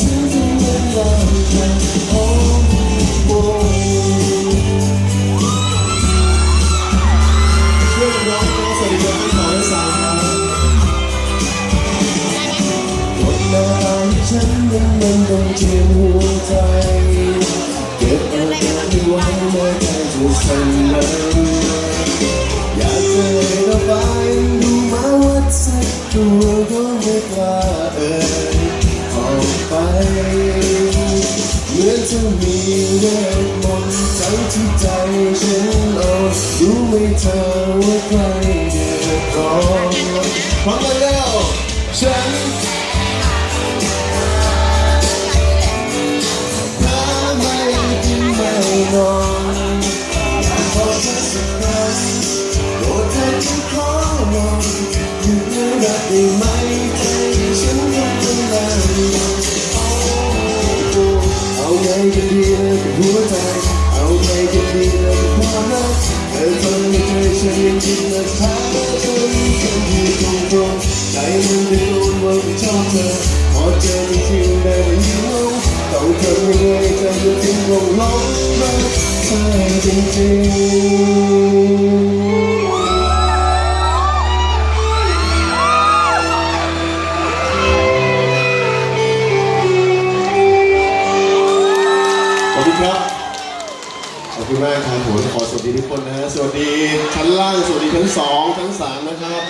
ฉันถึงเวลาจะโอ้โหช่วยร้องเพลงสวัสดีครับทั้งสองและสามครับหมดเวลาที่ฉันยังมันต้องเจียมหัวใจเก็บอาการที่ไว้ไม่ได้จะสั่นเลยอยากจะให้ระบายดูมาวัด จูกตัวก็ไม่กล้าเอ่ยออกไป เหมือนจะมีเรื่องมนใจที่ใจฉันเอารู้ไม่เธอว่าใครเดือดร้อนพร้อมกันแล้ว ได้ไหมใจฉันยังต้องการเอาไงกันดีกับหัวใจ เอาไงกันดีกับความรักเธอทำให้ใจฉันยังคิดและท้าจนกันอยู่ตรงตรงใจมันไปโดนว่าชอบเธอพอเจอจริงๆได้ไม่ยิ้มต้องทำยังไงใจจะถึงลงลงรักเธอจริงๆ คุณมากครับผมขอสวัสดีทุกคนนะฮะสวัสดีชั้นล่างสวัสดีชั้นสองชั้นสามนะครับ